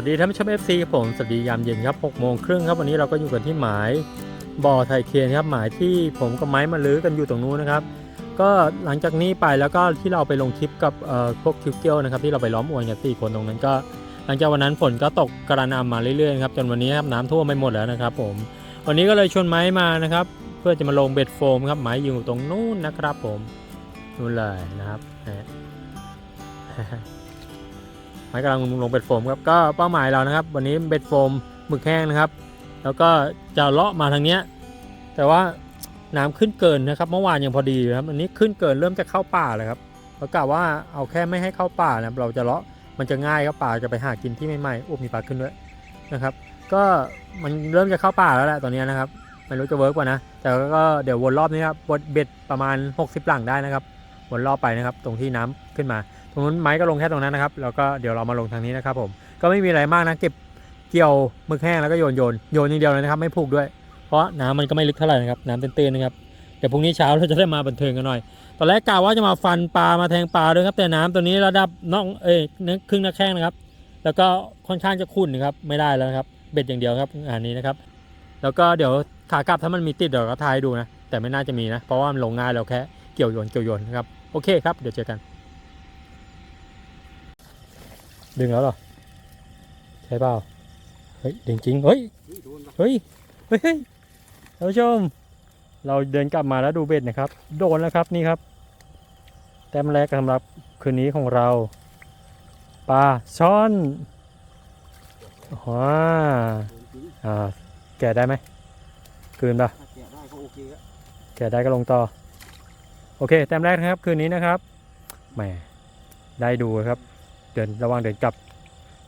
สวัสดีท่านผู้ชม FC ครับผมสวัสดียามเย็นครับ6โมงครึ่งครับวันนี้เราก็อยู่กันที่หมายบ่อไทยเคียนครับหมายที่ผมกับไม้มาลื้อกันอยู่ตรงนู้นนะครับ ก็หลังจากนี้ไปแล้วก็ที่เราไปลงคลิปกับพวกคิวเกียวนะครับที่เราไปล้อมอวนกันสี่คนตรงนั้นก็ หลังจากวันนั้นฝนก็ตกกระหน่ำมาเรื่อยๆครับจนวันนี้ครับน้ำท่วมไม่หมดแล้วนะครับ ผม วันนี้ก็เลยชวนไม้มานะครับ เพื่อจะมาลงเบ็ดโฟมครับไม้อยู่ตรงนู้นนะครับ ผมนู่นเลยนะครับ ไม้กำลังลงเบ็ดโฟมครับก็เป้าหมายเรานะครับ วันนี้เบ็ดโฟมหมึกแห้งนะครับ แล้วก็จะเลาะมาทางเนี้ยแต่ว่าน้ำขึ้นเกินนะครับ เมื่อวานยังพอดีอยู่ครับอันนี้ขึ้นเกินเริ่มจะเข้าป่าแล้วครับเรากะว่าเอาแค่ไม่ให้เข้าป่านะครับเราจะเลาะมันจะง่ายครับป่าจะไปหากินที่ใหม่ๆอุ้มมีปลาขึ้นด้วยนะครับ ก็มันเริ่มจะเข้าป่าแล้วแหละตอนนี้นะครับไม่รู้จะเวิร์กกว่านะ แต่ก็เดี๋ยววนรอบนี้ครับวนเบ็ดประมาณ 60 หลังได้นะครับ วนรอบไปนะครับ ตรงที่น้ำขึ้นมา ตรงนู้นไม้ก็ลงแค่ตรงนั้นนะครับ แล้วก็เดี๋ยวเรามาลงทางนี้นะครับผม ก็ไม่มีอะไรมากนะ เก็บเกี่ยวหมึกแห้งแล้วก็โยนโยนโยนอย่างเดียวเลยนะครับ ไม่ผูกด้วย เพราะน้ำมันก็ไม่ลึกเท่าไหร่นะครับ น้ำเตื้นๆนะครับ เดี๋ยวพรุ่งนี้เช้าเราจะได้มาบันเทิงกันหน่อย ตอนแรกกะว่าจะมาฟันปลา มาแทงปลาด้วยครับ แต่น้ำตัวนี้ระดับน่อง เอ้ยนึกครึ่งหน้าแข้งนะครับ แล้วก็ค่อนข้างจะขุ่นนะครับ ไม่ได้แล้วครับ เบ็ดอย่างเดียวครับงานนี้นะครับ แล้วก็เดี๋ยวขากลับถ้ามันมีติดเดี๋ยวก็ทายดูนะ แต่ไม่น่าจะมีนะ เพราะว่ามันลงง่ายเราแค่เกี่ยวโยนเกี่ยวโยนนะครับ โอเคครับ เดี๋ยวเจอกัน ดึงแล้วเหรอ ใช่เปล่า เฮ้ย ดึงจริงเฮ้ยเฮ้ย เฮ้ย เฮ้ยท่านผู้ชม เราเดินกลับมาแล้วดูเบ็ดนะครับ โดนแล้วครับนี่ครับ แต้มแรกสำหรับคืนนี้ของเรา ปลาช่อนว้าอ่า แกะได้ไหมคืนปะแกะได้ก็โอเคแกะได้ก็ลงต่อ โอเค แต้มแรกนะครับ คืนนี้นะครับ แหม ได้ดูครับ เดินระหว่างเดินกลับ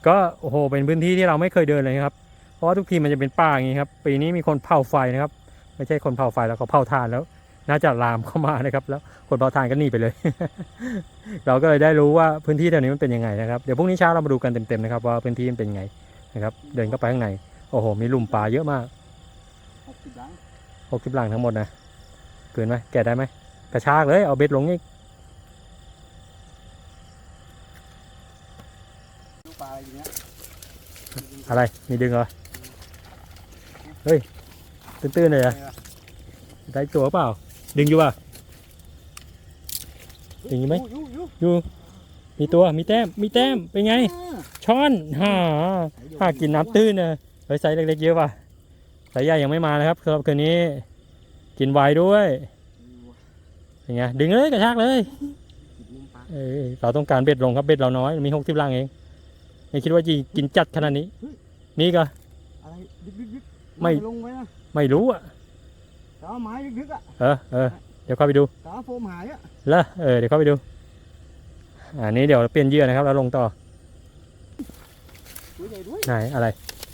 ก็โอ้โหเป็นพื้นที่ที่เราไม่เคยเดินเลยครับ เพราะว่าทุกทีมันจะเป็นป่าอย่างนี้ครับ ปีนี้มีคนเผาไฟนะครับ ไม่ใช่คนเผาไฟแล้วเขาเผาถ่านแล้ว น่าจะลามเข้ามานะครับ แล้วคนเผาถ่านก็หนีไปเลย เราก็เลยได้รู้ว่าพื้นที่แถวนี้มันเป็นยังไงนะครับ เดี๋ยวพรุ่งนี้เช้าเรามาดูกันเต็มๆนะครับ ว่าพื้นที่มันเป็นยังไงนะครับ เดินเข้าไปข้างใน โอ้โห มีหลุมปลาเยอะมากหกสิบหลังหกสิบหลังทั้งหมดนะเกินไหมแกะได้ไหมกระชากเลย เอาเบ็ดลงอีก ลูกปลาอะไรอย่างเงี้ย อะไร มีดึงเหรอ เฮ้ย ตื้นๆเลยอะได้ตัวเปล่า ดึงอยู่ป่ะ ดึงอยู่ไหมยูยูอยู่ มีตัว มีแต้ม มีแต้ม เป็นไงอ่าช้อนฮ่าหากินน้ำตื้นนะเฮ้ยไซส์เล็กๆเยอะป่ะไซส์ใหญ่ยังไม่มานะครับสำหรับคืนนี้ กินไวด้วยเป็นไงดึงเลยกระชากเลยติดมุมปลาเออเราต้องการเบ็ดลงครับเบ็ดเราน้อยมีหกสิบลังเองไม่คิดว่าจะกินจัดขนาดนี้ นี่ก็ อะไรดึกดึกดึกไม่ ลงไว้นะไม่รู้อะแต่ว่าไม้ดึกดึกอะเออเออเดี๋ยวเข้าไปดูแต่ว่าโฟมหายอะละเออเดี๋ยวเข้าไปดูอันนี้เดี๋ยวเปลี่ยนเหยื่อนะครับแล้วลงต่อตัวใหญ่ด้วยไหนอะไร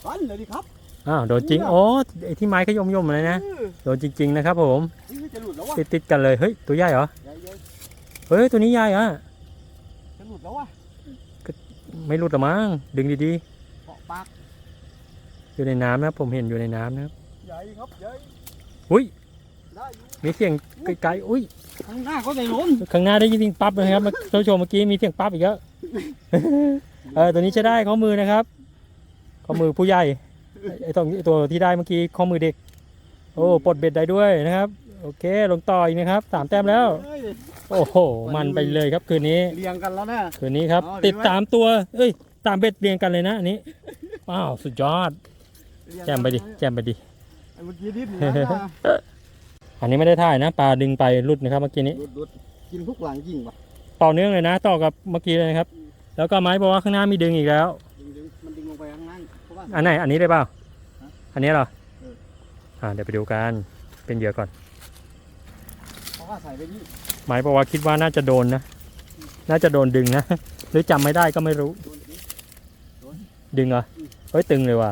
ก้อนเลยดิครับอ้าวโดนจริงโอ้ไอที่ไม้ขยมยมๆเลยนะเออโดนจริง ๆ นะครับ ผมนี่จะหลุดแล้ววะติดติดๆกันเลยเฮ้ยตัวใหญ่เหรอใหญ่ใหญ่เฮ้ยตัวนี้ใหญ่อะจะหลุดแล้ววะไม่หลุดหรอมั้งดึงดีเกาะปากๆ อยู่ในน้ำนะครับผมเห็นอยู่ในน้ำนะครับใหญ่ครับใหญ่อุ้ยได้อยู่มีเสียงไกลๆอุ้ยข้างหน้าเขาใจล้นข้างหน้าได้ยินเสียงปั๊บเลยครับท่านผู้ชมเมื่อกี้มีเสียงปั๊บอีกแล้วเออตัวนี้จะได้ข้อมือนะครับ ข้อมือผู้ใหญ่ไอ้ตรงไอ้ตัวที่ได้เมื่อกี้ข้อมือเด็ก โอ้ปลดเบ็ดได้ด้วยนะครับ โอเค ลงต่ออีกนะครับสามแต้มแล้วเฮ้ยโอ้โห มันไปเลยครับคืนนี้เรียงกันแล้วนะคืนนี้ครับอ๋อติดเห็นไหมตามตัว เอ้ยตามเบ็ดเรียงกันเลยนะอันนี้ว้าวสุดยอดเรียง แจมไปดิแจมไปดิไอ้เมื่อกี้ดิ้นอย่างนั้นนะ อันนี้ไม่ได้ถ่ายนะปลาดึงไปรุดนะครับเมื่อกี้นี้หลุดหลุดกินทุกหลังจริงปะต่อเนื่องเลยนะ ต่อกับเมื่อกี้เลยนะครับ แล้วก็ไม้บอกว่าข้างหน้ามีดึงอีกแล้ว ดึงดึงมันดึงลงไปข้างล่างเพราะว่า อันไหนอันนี้ได้เปล่าฮะอันนี้เหรอเออ อ่าเดี๋ยวไปดูกันเป็นเหยื่อก่อน เพราะว่าใส่ไปนี่หมายบอกว่าคิดว่าน่าจะโดนนะ น่าจะโดนดึงนะ หรือจำไม่ได้ก็ไม่รู้โดนนี้ดึงเหรอเฮ้ยตึงเลยว่ะ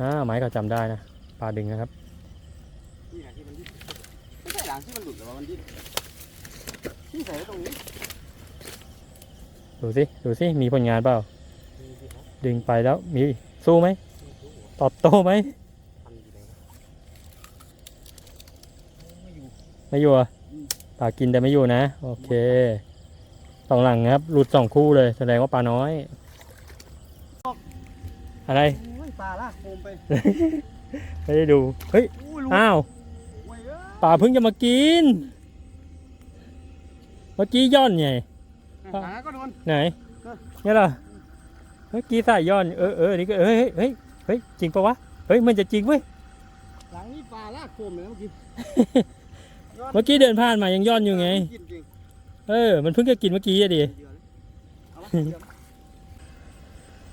อ่าหมายเขาจำได้นะปลาดึงนะครับนี่ไงที่มันดิ้นไม่ใช่หลังที่มันหลุดหรอวะมันดิ้นที่ใส่ไว้ตรงนี้ดูสิดูสิมีผลงานเปล่า ดึงไปแล้วมีสู้ไหมตอบโต้ไหมไม่อยู่ปลากินแต่ไม่อยู่นะ โอเคสองหลังนะครับหลุดสองคู่เลย แสดงว่าปลาน้อย อะไร ปลาลากโคมไปไม่ได้ดู เฮ้ยโอ้ยลุงอ้าว โอ้ยเอ้ยป่าเพิ่งจะมากิน เมื่อกี้ย่อนไง หาก็โดน ไหนเออ เนี่ยเหรอเมื่อกี้สายย่อน เออเออนี่ก็เฮ้ยเฮ้ยเฮ้ยเฮ้ยจริงปะวะ เฮ้ย มันจะจริงเว้ย หลังนี้ปลาลากโคมเลยเมื่อกี้เมื่อกี้เดินผ่านมายังย่อนอยู่ไง กินจริงเออ มันเพิ่งจะกินเมื่อกี้อะดิ เดือดเอาวะเดือด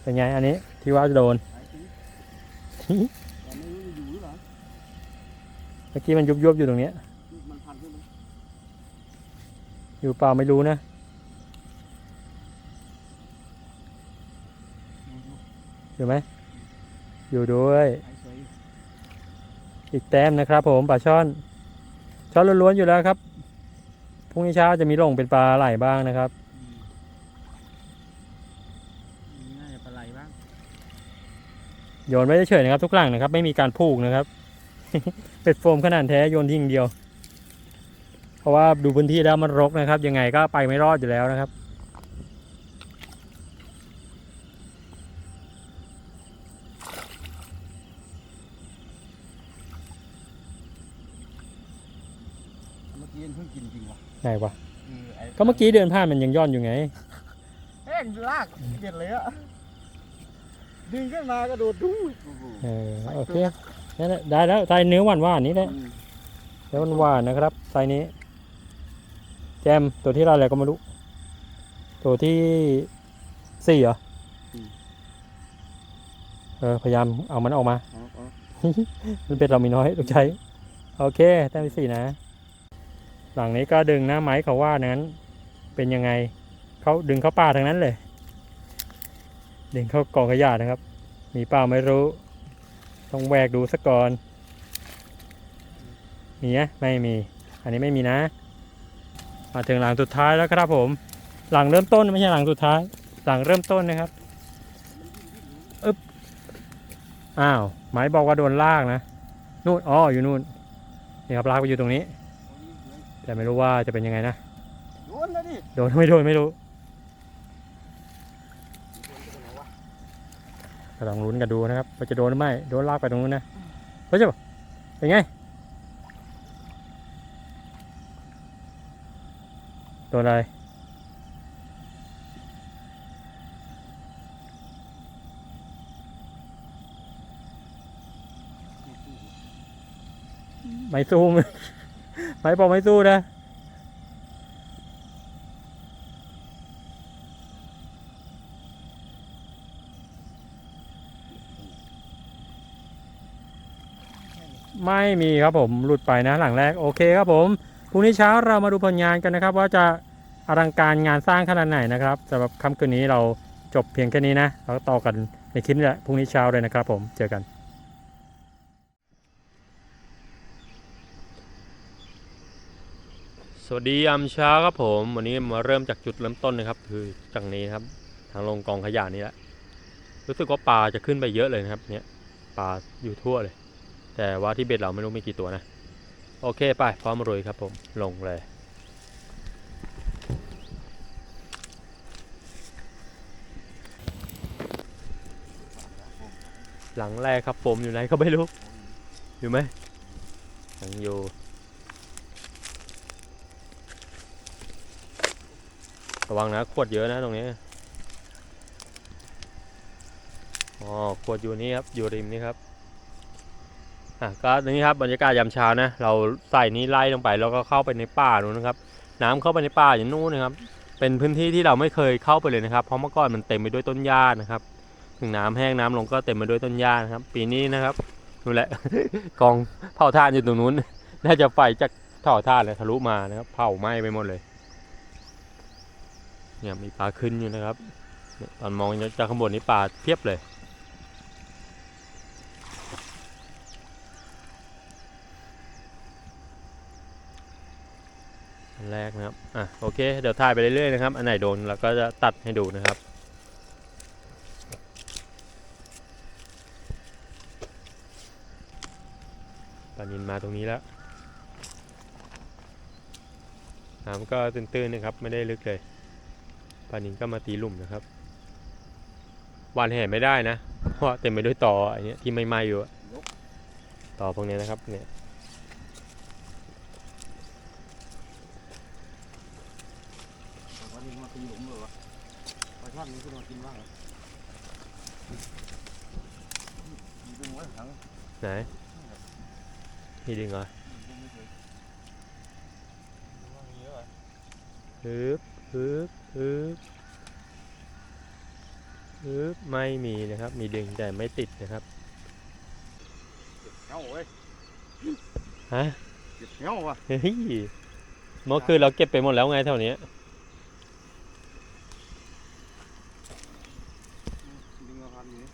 เป็นไงอันนี้ที่ว่าจะโดน เมื่อกี้มันยุบยุบอยู่ตรงเนี้ยอยู่เปล่าไม่รู้นะอยู่ไหมอยู่ด้วย อีกแต้มนะครับผมปลาช่อนช่อนล้วนๆอยู่แล้วครับ พรุ่งนี้เช้าจะมีลงเป็นปลาไหลบ้างนะครับ น่าจะปลาไหลบ้าง โยนไม่ได้เฉยนะครับ ทุกหลังนะครับ ไม่มีการผูกนะครับ เป็ดโฟมขนาดแท้โยนทิ้งเดียว เพราะว่าดูพื้นที่แล้วมันรกนะครับ ยังไงก็ไปไม่รอดอยู่แล้วนะครับเมื่อกี้มันเพิ่งกินจริงว่ะไหนวะคือไอ้ก็เมื่อกี้เดินผ่านมันยังย่อนอยู่ไงแห้งลากเด็ดเลยอะ ดึงขึ้นมากระโดดดูโอ้โหเออโอเคนั่นแหละได้แล้วไซส์เนื้อหวานหวานๆนี้แหละอืมเนื้อหวานๆนะครับไซส์นี้ แจมตัวที่เราอะไรก็ไม่รู้ ตัวที่สี่เหรออเออพยายามเอามันออกมาอ๋ออ๋อมันเป็นเรามีน้อยต้องใช้โอเคแต้มที่สี่นะ หลังนี้ก็ดึงหน้าไม้เขาว่านั้น เป็นยังไงเขาดึงเข้าป่าทางนั้นเลย ดึงเข้ากองขยะนะครับ มีเปล่าไม่รู้ ต้องแหวกดูสักก่อน มีไหมไม่มี อันนี้ไม่มีนะ มาถึงหลังสุดท้ายแล้วครับผม หลังเริ่มต้นไม่ใช่หลังสุดท้าย หลังเริ่มต้นนะครับอึ๊บ อ้าวไม้บอกว่าโดนลากนะ นู่น อ๋อ อยู่นู่น นี่ครับลากไปอยู่ตรงนี้ แต่ไม่รู้ว่าจะเป็นยังไงนะ โดนแล้วดิ โดนไม่โดนไม่รู้ ลองลุ้นกันดูนะครับว่าจะโดนหรือไม่ โดนลากไปตรงนู้นนะเฮ้ยเจ้าเป็นไงโดนอะไร ไม่สู้ ไม่บอกไม่สู้นะ ไม่มีครับผมหลุดไปนะหลังแรกโอเคครับผมพรุ่งนี้เช้าเรามาดูผลงานกันนะครับ ว่าจะอลังการงานสร้างขนาดไหนนะครับสำหรับค่ำคืนนี้เราจบเพียงแค่นี้นะเราต่อกันในคลิปนี้แหละพรุ่งนี้เช้าเลยนะครับผมเจอกันสวัสดียามเช้าครับผมวันนี้มาเริ่มจากจุดเริ่มต้นนะครับ คือจากนี้ครับ ทางลงกองขยะนี้แหละรู้สึกว่าปลาจะขึ้นไปเยอะเลยนะครับ เนี่ยปลาอยู่ทั่วเลย แต่ว่าที่เบ็ดเราไม่รู้มีกี่ตัวนะ โอเคไปพร้อมรุยครับผมลงเลยหลังแรกครับผมอยู่ไหนก็ไม่รู้ อยู่ไหมยังอยู่ ระวังนะ ขวดเยอะนะตรงนี้ อ๋อ ขวดอยู่นี่ครับ อยู่ริมนี่ครับ อะก็นี่ครับบรรยากาศยามเช้านะ เราใส่นี้ไล่ลงไปแล้วก็เข้าไปในป่านู้นนะครับ น้ำเข้าไปในป่าอย่างนู้นนะครับ เป็นพื้นที่ที่เราไม่เคยเข้าไปเลยนะครับ เพราะเมื่อก่อนมันเต็มไปด้วยต้นหญ้านะครับ ถึงน้ำแห้งน้ำลงก็เต็มไปด้วยต้นหญ้านะครับ ปีนี้นะครับนู่นแหละกองเผาถ่านอยู่ตรงนู้น น่าจะไฟจากเผาถ่านเลยทะลุมานะครับ เผาไหม้ไปหมดเลย เนี่ยมีปลาขึ้นอยู่นะครับ ตอนมองจากข้างบนนี้ปลาเพียบเลย แรกนะครับ อะโอเค เดี๋ยวถ่ายไปเรื่อยๆนะครับ อันไหนโดนเราก็จะตัดให้ดูนะครับปานินมาตรงนี้แล้ว น้ำก็ตื้นๆนะครับ ไม่ได้ลึกเลยปานินก็มาตีหลุมนะครับวานแห่ไม่ได้นะ เพราะเต็มไปด้วยตอไอ้เนี้ยที่ไม่ไหม้อยู่อะต่อพวกเนี้ยนะครับเนี่ย วันนี้มาตีหลุมเลยวะปลาช่อนนี่ขึ้นมากินบ้างเหรอมีดึงไว้ถัง ไหนนี่ดึงเหรอดึงไม่เคยว่ามีเยอะอะฮึบฮึบฮึบฮึบไม่มีนะครับ มีดึงแต่ไม่ติดนะครับเอ้าเว้ยฮะเก็บเงี้ยวว่ะเฮ้ยเมื่อคืนเราเก็บไปหมดแล้วไงเท่านี้ดึงมาพันอยู่นี่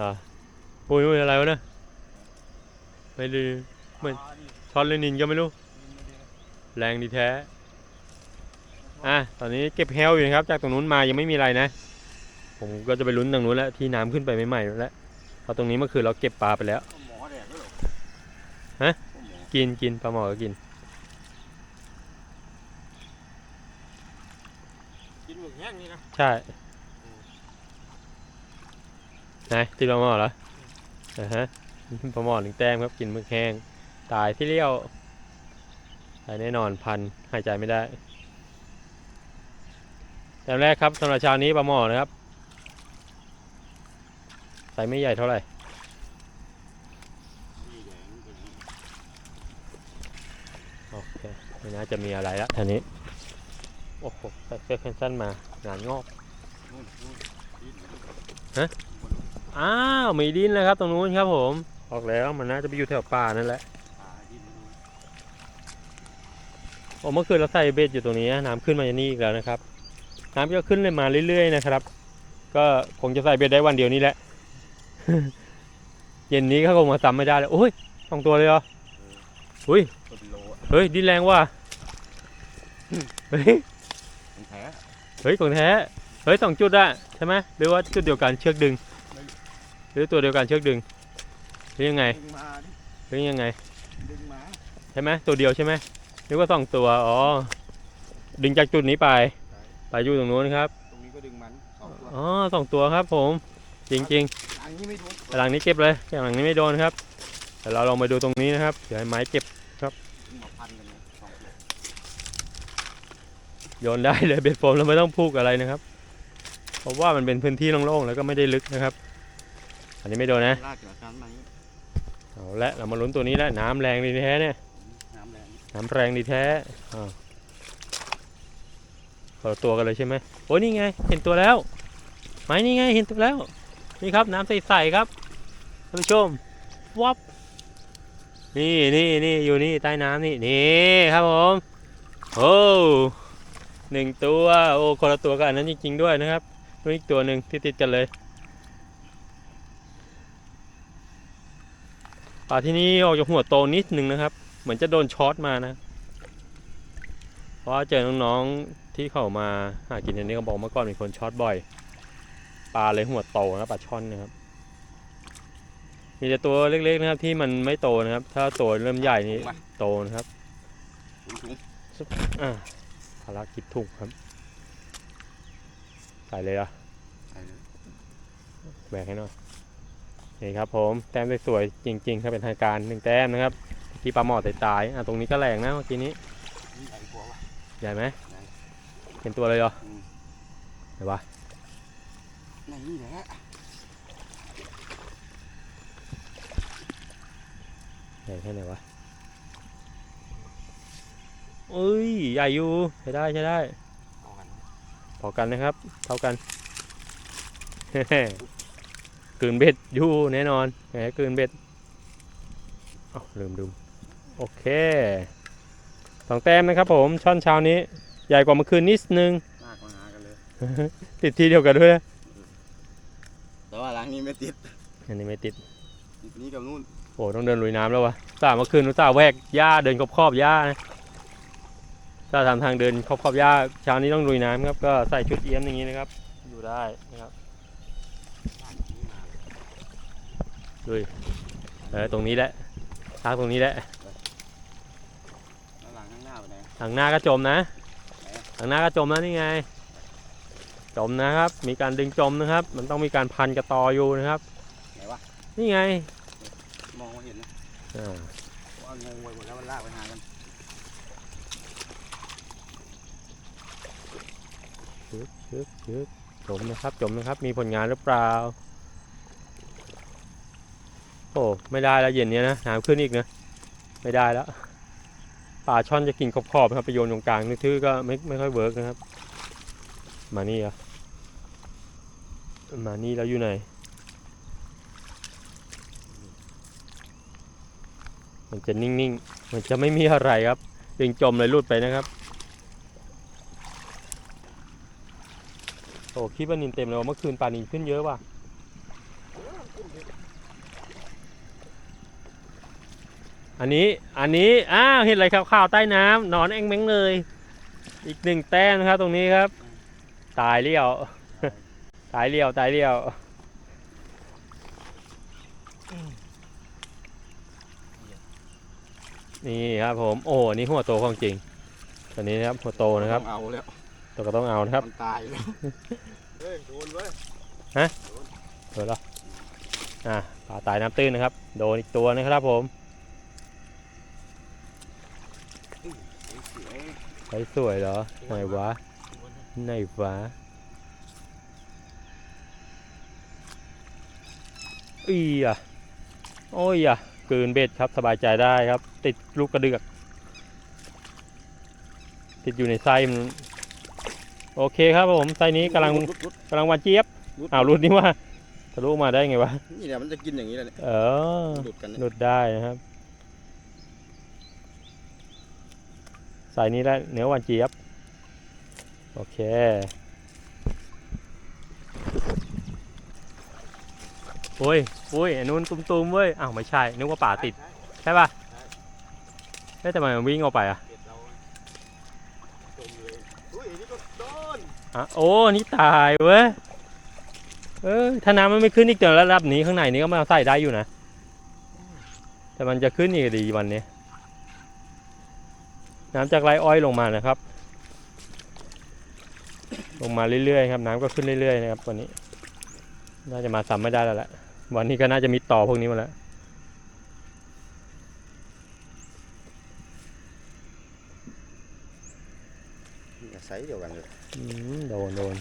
อะปุ้ยปุ้ยอะไรวะเนี่ย ไม่ดูไม่ปลาดิช้อนเลนินก็ไม่รู้ดึงมาดิแรงดีแท้ อะ ตอนนี้เก็บแฮลอยู่นะครับ จากตรงนู้นมายังไม่มีอะไรนะ ผมก็จะไปลุ้นตรงนู้นแล้วที่น้ำขึ้นไปใหม่ๆแล้วเพราะตรงนี้เมื่อคืนเราเก็บปลาไปแล้วหมอแดกด้วยเหรอฮะหมอกินกินปลาหมอก็กินกินหมึกแห้งนี่นะใช่ไหนติดปลาหมอเหรออ่าฮะ ปลาหมอหนึ่งแต้มครับกินมึกแห้ง ตายที่เลี้ยวตายแน่นอนพันหายใจไม่ได้แต้มแรกครับสำหรับเชาวนี้ปลาหมอนะครับไซส์ไม่ใหญ่เท่าไหร่นี่แดงเป็นอย่างนี้โอเคไม่น่าจะมีอะไรละทีนี้ โอ้โหใส่เสื้อแขนสั้นมางานงอกฮะอ้าวมีดินเลยครับ ตรงนู้นครับผม ออกแล้วมันน่าจะไปอยู่แถวป่านั่นแหละโอ้เมื่อคืนเราใส่เบ็ดอยู่ตรงนี้น้ำขึ้นมาอย่างนี้อีกแล้วนะครับ น้ำก็ขึ้นเลยมาเรื่อยๆนะครับ ก็คงจะใส่เบ็ดได้วันเดียวนี้แหละ เย็นนี้เขาคงมาซ้ำไม่ได้เลยโอ้ยสองตัวเลยเหรออุ้ยเฮ้ยดินแรงว่ะเฮ้ยของแท้เฮ้ยของแท้เฮ้ยสองจุดอะใช่ไหมหรือว่าจุดเดียวกันเชือกดึง หรือตัวเดียวกันเชือกดึง หรือยังไงดึงมาดิหรือยังไง ดึงมาใช่ไหมตัวเดียวใช่ไหมหรือว่าสองตัว อ๋อ ดึงจากจุดนี้ไป ไปอยู่ตรงนู้นครับ ตรงนี้ก็ดึงมันสองตัวอ๋อสองตัวครับผม จริงอันนี้ไม่โดนๆแต่หลังนี้เก็บเลยแต่หลังนี้ไม่โดนครับ แต่เราลองไปดูตรงนี้นะครับ เดี๋ยวให้ไม้เก็บมาพันกันเนี่ยสองตัวโยนได้เลยเบ็ดโฟมเราไม่ต้องพูกอะไรนะครับ เพราะว่ามันเป็นพื้นที่โล่งๆแล้วก็ไม่ได้ลึกนะครับ อันนี้ไม่โดนนะ ลากจากการมาอย่างนี้ เอาละเรามาลุ้นตัวนี้แล้วน้ำแรงดีแท้เนี่ยน้ำแรงน้ำแรงดีแท้อ้าวคนละตัวกันเลยใช่ไหมโอ้ยนี่ไง เห็นตัวแล้วไม้นี่ไงเห็นตัวแล้ว นี่ครับน้ำใสๆครับท่านผู้ชมวับนี่นี่นี่อยู่นี่ใต้น้ำนี่นี่ครับผมโอ้หนึ่งตัวโอ้คนละตัวกันอันนั้นจริงๆด้วยนะครับนู่นอีกตัวหนึ่งที่ติดกันเลย ปลาที่นี่ออกจากหัวโตนิดนึงนะครับ เหมือนจะโดนช็อตมานะ เพราะว่าเจอน้องๆที่เขามาหากินอันนี้เขาบอกเมื่อก่อนมีคนช็อตบ่อย ปลาเลยหัวโตนะปลาช่อนนะครับ มีแต่ตัวเล็กๆนะครับที่มันไม่โตนะครับ ถ้าตัวเริ่มใหญ่นี่โตนะครับถุงอ่าภารกิจถูกครับ ใส่เลยเหรอะๆใส่เลยแบกให้หน่อย นี่ครับผมแต้มสวยๆจริงๆครับเป็นทางการหนึ่งแต้มนะครับที่ปลาหมอตายๆอะตรงนี้ก็แรงนะเมื่อกี้นี้ใหญ่ไหมเห็นตัวเลยเหรอไหนวะนี่แหละใหญ่แค่ไหนวะเอ้ยใหญ่อยู่ใช้ได้ใช้ได้พอกันนะครับ เท่ากัน กลืนเบ็ดอยู่แน่นอนแหมกลืนเบ็ดอ้าวลืมดูโอเคสองแต้มนะครับผมช่อนเช้านี้ ใหญ่กว่าเมื่อคืนนิดนึง ลากมาหากันเลย ติดทีเดียวกันด้วยนะแต่ว่าหลังนี้ไม่ติดอันนี้ไม่ติด ติดนี้กับนู่นโอ้ต้องเดินลุยน้ำแล้ววะสาเมื่อคืนนุตส่าห์แวกหญ้าเดินขอบขอบๆหญ้านะถ้าทำทางเดินขอบขอบๆหญ้าเช้านี้ต้องลุยน้ำครับ ก็ใส่ชุดเอี้ยมอย่างนี้นะครับ อยู่ได้นะครับ ลากนี้มา เลยเออตรงนี้แหละทางตรงนี้แหละแล้วหลังข้างหน้าไปไหนหลังหน้าก็จมนะหลังหน้าก็จมแล้วนี่ไง จมนะครับ มีการดึงจมนะครับ มันต้องมีการพันกระตออยู่นะครับนี่ไง มองมาเห็นนะอ่าว่างงไปหมดแล้วมันลากไปหากันชึบชึบชึบจมนะครับจมนะครับ มีผลงานหรือเปล่า โอ้ไม่ได้แล้วเย็นเนี้ยนะน้ำขึ้นอีกนะไม่ได้แล้วปลาช่อนจะกินขอบๆนะครับไปโยนตรงกลางนี่ทื่อก็ไม่ไม่ค่อยเวิร์กนะครับ มานี่เหรอะมานี่แล้วอยู่ไหน มันจะนิ่งๆ มันจะไม่มีอะไรครับดึงจมเลยหลุดไปนะครับโอ้คิดว่านินเต็มเลยว่ะเมื่อคืนปลานินขึ้นเยอะว่ะ อันนี้อันนี้อ้าวเห็นอะไรขาวๆใต้น้ำนอนแองเม้งเลย อีกหนึ่งแต้มนะครับตรงนี้ครับ ตายเลี้ยว ตายเลี้ยวตายเลี้ยวนี่ครับผมโอ้อันนี่หัวโตของจริงตัวนี้นะครับหัวโตนะครับต้องเอาแล้วตัวก็ต้องเอานะครับมันตายแล้วเฮ้ยโดนเว้ยเปิดแล้วอะปลาตายน้ำตื้นนะครับ โดนอีกตัวนะครับผม เฮ้ ยใช้สวยเหรอ ไหนวะ ไหนวะอีอะโอ้ยอะกลืนเบ็ดครับสบายใจได้ครับ ติดลูกกระเดือก ติดอยู่ในไส้มันโอเคครับผมไส้นี้กำลังรุดรุดกำลังหวานเจี๊ยบรุดอ้าวรุดนี่ว่าทะลุมาได้ไงวะนี่แหละมันจะกินอย่างนี้แหละเนี่ยเออหลุดกันเนี่ยหลุดได้นะครับ ใสายนี้ได้วเนื้อวานเจี๊ยบ โอเค โอ้ยโอ้ยอันนู้นตุ้มๆเว้ย อ้าว ไม่ใช่ นึกว่าป่าติด ใช่ป่ะเฮ้ยทำไมมันวิ่งออกไปอะเบ็ดเราจมเลยอุ้ยอันนี่ก็โดนอะโอ้ นี่ตายเว้ย เออถ้าน้ำมันไม่ขึ้นอีกเดี๋ยวระดับนี้ข้างในนี้ก็มาใส่ได้อยู่นะ แต่มันจะขึ้นอีกดีวันนี้ น้ำจากไรอ้อยลงมานะครับ ลงมาเรื่อยๆครับ น้ำก็ขึ้นเรื่อยๆนะครับวันนี้ น่าจะมาซ้ำไม่ได้แล้วแหละวันนี้ก็น่าจะมีต่อพวกนี้มาแล้วเนี่ยไซส์เดียวกันเลยอืมโดนโดน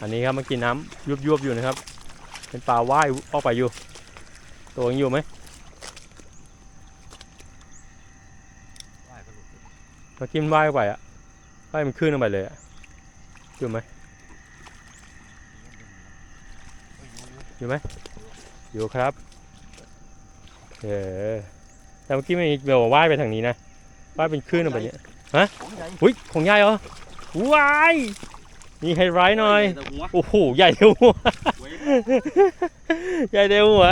อันนี้ครับเมื่อกี้น้ำยุบยุบๆอยู่นะครับ เป็นปลาว่ายออกไปอยู่ ตัวยังอยู่ไหม ว่ายก็หลุด เมื่อกี้มันว่ายออกไปอะว่ายมันขึ้นออกไปเลยอะอยู่ไหมอยู่ไหมอยู่ครับเออแต่เมื่อกี้มันเบลว่ายไปทางนี้นะว่ายเป็นคลื่นออกไปเนี่ยของใหญ่อุ้ยของใหญ่เหรอว้ายนี่ไฮไลท์หน่อยแต่หัวโอ้โหใหญ่เท่าหัวเว้ยใหญ่เท่าหัว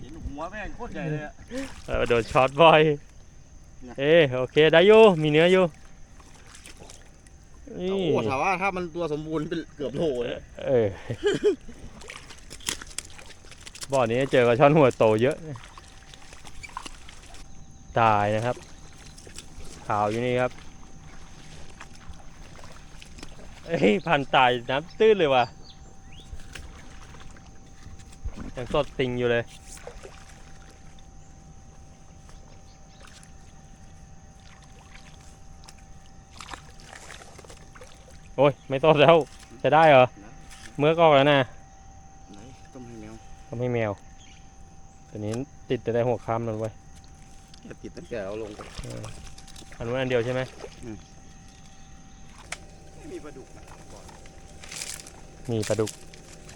เห็นหัวแม่งโคตรใหญ่เลยอะเออโดนช็อตบ่อย เอ้โอเคได้อยู่มีเนื้ออยู่นี่โอ้ถามว่าถ้ามันตัวสมบูรณ์เป็นเกือบโลเลยเออบ่อนี้เจอกับช่อนหัวโตเยอะ ตายนะครับขาวอยู่นี่ครับเอ้ยพันตายน้ำตื้นเลยว่ะยังสดติงอยู่เลย โอ้ย ไม่สดแล้ว จะได้เหรอ เมื่อกออกแล้วนะไหนต้มให้แมวทำให้แมวตัวนี้ติดแต่ได้หัวค้ำนั่นไว้ยอย่าติดตั้งแต่เอาลงไปอันนู้นอันเดียวใช่ไหมไม่มีปลาดุกนะบอกมีปลาดุก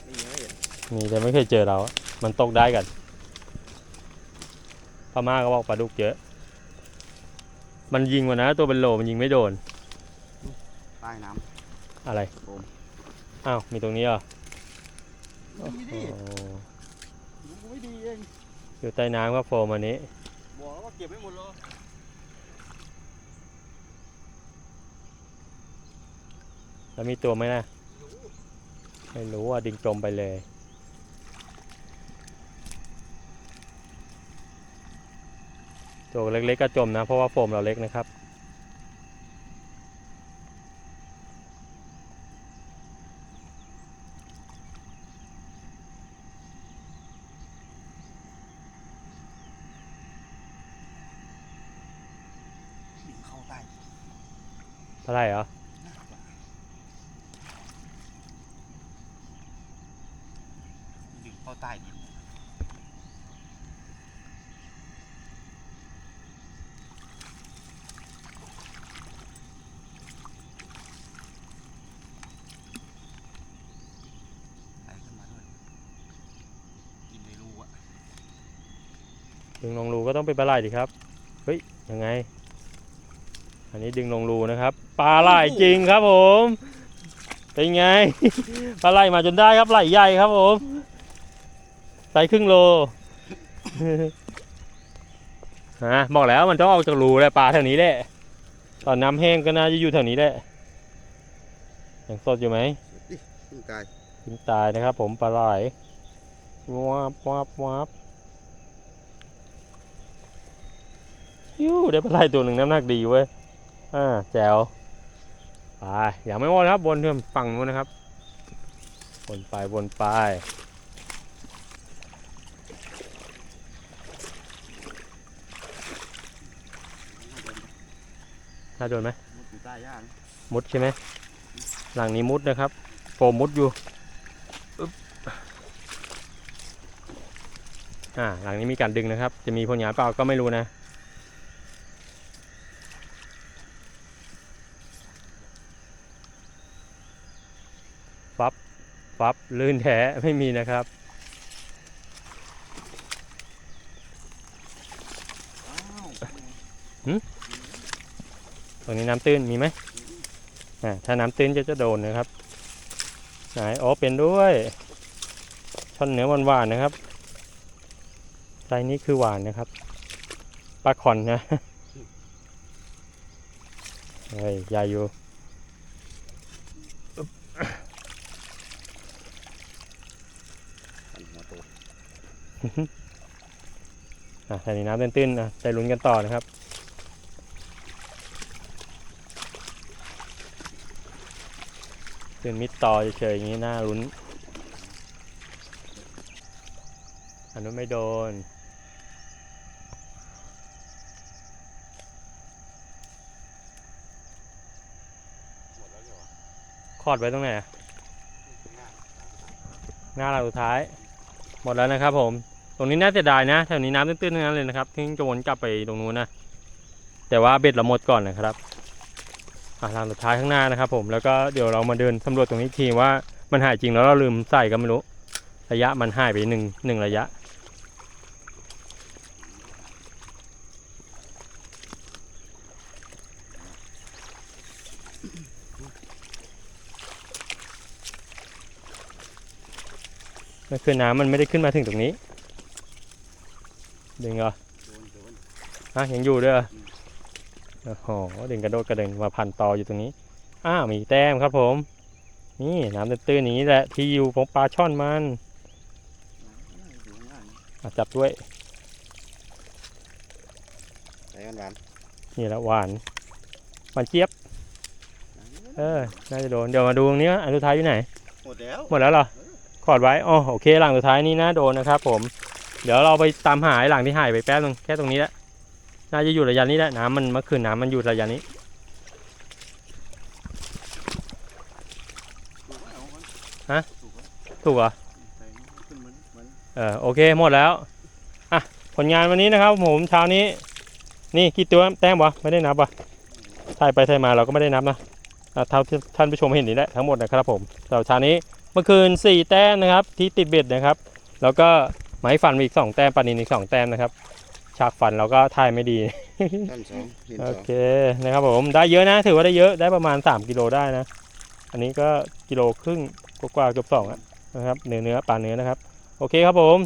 นี่ยังไม่เห็นมีแต่ไม่เคยเจอเราอะมันตกได้กันพม่าก็บอกปลาดุกเยอะ มันยิงวันนะ ตัวเป็นโลมันยิงไม่โดนใต้น้ อะไรโฟมอ้าวมีตรงนี้เหรอำดีโอ้ดิดูไม่ดีเองอยู่ใต้น้ำก็โฟมอันนี้บอกแล้วว่าเก็บไม่หมดเลยแล้วมีตัวไหมนะไม่รู้อะดิ่งจมไปเลยตัวเล็กๆก็จมนะ เพราะว่าโฟมเราเล็กนะครับ อะไรเหรอดึงเข้าใต้ดินไหลขึ้นมาด้วยกินในรูอะดึงลงรูก็ต้องเป็นปลาไหลดิครับ เฮ้ย ยังไง อันนี้ดึงลงรูนะครับ ปลาไหลจริงครับผม เป็นไง ปลาไหลมาจนได้ครับไหลใหญ่ครับผมไซส์ครึ่งโลฮะบอกแล้วมันต้องออกจากรูแหละปลาแถวนี้แหละตอนน้ำแห้งก็น่าจะอยู่แถวนี้แหละยังสดอยู่ไหมขึ้นกายถึงตายนะครับ ผมปลาไหลวับวับวับยูได้ปลาไหลตัวหนึ่งน้ำหนักดีเว้ย อ่าแจ๋วไปอย่างไม่หมดครับวนเพื่อนฝั่งนู้นนะครับวนไปวนไปน่าโดนไหมมุดอยู่ใต้ย่านะมุดใช่ไหมหลังนี้มุดนะครับโฟมมุดอยู่อึ๊บอ่าหลังนี้มีการดึงนะครับ จะมีผลงานเปล่าก็ไม่รู้นะ ฟับลื่นแท้ไม่มีนะครับอ้าวตรงนี้น้ำตื้นมีไหมอ่าถ้าน้ำตื้นจะจะโดนนะครับไหนอ๋อเป็นด้วยช่อนเนื้อหวานๆนะครับไซส์นี้คือหวานนะครับปลาขอนนะเฮ้ยใหญ่อยู่ หันหัวโต อะแต่นี้น้ำตื้นๆนะใจลุ้นกันต่อนะครับเป็นมิดต่อเฉยๆอย่างนี้น่าลุ้นอันนู้นไม่โดนหมดแล้วเหรอคอดไว้ตรงไหนงาหน้าเราสุดท้าย หมดแล้วนะครับผม ตรงนี้น่าเสียดายนะแถวนี้น้ำตื้นๆทั้งนั้นเลยนะครับทิ้งจะวนกลับไปตรงนู้นนะแต่ว่าเบ็ดเราหมดก่อนนะครับอะทางสุดท้ายข้างหน้านะครับผมแล้วก็เดี๋ยวเรามาเดินสำรวจตรงนี้ทีว่ามันหายจริงแล้วเราลืมใส่ก็ไม่รู้ระยะมันหายไปหนึ่งหนึ่งระยะนั่นคือน้ำมันไม่ได้ขึ้นมาถึงตรงนี้ ดึงเหรอโดนโดนอะยังอยู่ด้วยเหรอโอ้โหดึงกระโดดกระเด็นมาพันตออยู่ตรงนี้ อ้าวมีแต้มครับผม นี่น้ำตื้นๆอย่างนี้แหละที่อยู่ของปลาช่อนมันอยู่ข้างล่างอะจับด้วยใส่กันหวานนี่แหละหวานหวานเจี๊ยบ เออ น่าจะโดน เดี๋ยวมาดูตรงนี้ว่าอันสุดท้ายอยู่ไหน หมดแล้ว หมดแล้วเหรอ ขอดไว้ อ๋อ โอเค หลังสุดท้ายนี่น่าโดนนะครับผมเดี๋ยวเราไปตามหาไอ้หลังที่หายไปแป๊บนึงแค่ตรงนี้แหละน่าจะอยู่ระยะนี้แหละน้ำมันเมื่อคืนน้ำมันอยู่ระยะนี้ฮะถูกเหรอเออโอเคหมดแล้วอะผลงานวันนี้นะครับ ผมเช้านี้ นี่กี่ตัวแต้มวะไม่ได้นับวะถ่ายไปถ่ายมาเราก็ไม่ได้นับนะอะเท่าที่ท่านผู้ชมเห็นนี่แหละทั้งหมดนะครับผมสำหรับเช้านี้เมื่อคืน 4 แต้มนะครับที่ติดเบ็ดนะครับ แล้วก็ ไม้ฟันมีอีก2แต้มปานินอีก2แต้มนะครับ ฉากฟันเราก็ถ่ายไม่ดี ต้นสองเห็นโอสองเคนะครับผมได้เยอะนะ ถือว่าได้เยอะได้ประมาณ 3 กิโลได้นะ อันนี้ก็กิโลครึ่งกว่าๆเกือบสองอะนะครับเนื้อเนื้อปลาเนื้อนะครับ โอเคครับผม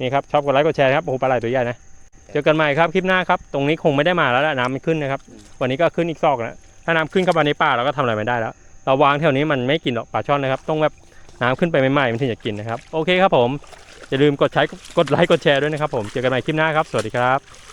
นี่ครับชอบกดไลค์กดแชร์ครับโอ้โหปลาไหลตัวใหญ่นะเจอกันใหม่ครับคลิปหน้าครับตรงนี้คงไม่ได้มาแล้วล่ะน้ำมันขึ้นนะครับ วันนี้ก็ขึ้นอีกซอกแล้วถ้าน้ำขึ้นเข้ามาในป่าเราก็ทำอะไรไม่ได้แล้ว เราวางแถวนี้มันไม่กินหรอกปลาช่อนนะครับ ต้องแบบน้ำขึ้นไปใหม่ๆมันถึงจะกินนะครับโอเคครับผม อย่าลืมกดใช้กดไลค์กดแชร์ด้วยนะครับผมเจอกันใหม่คลิปหน้าครับ สวัสดีครับ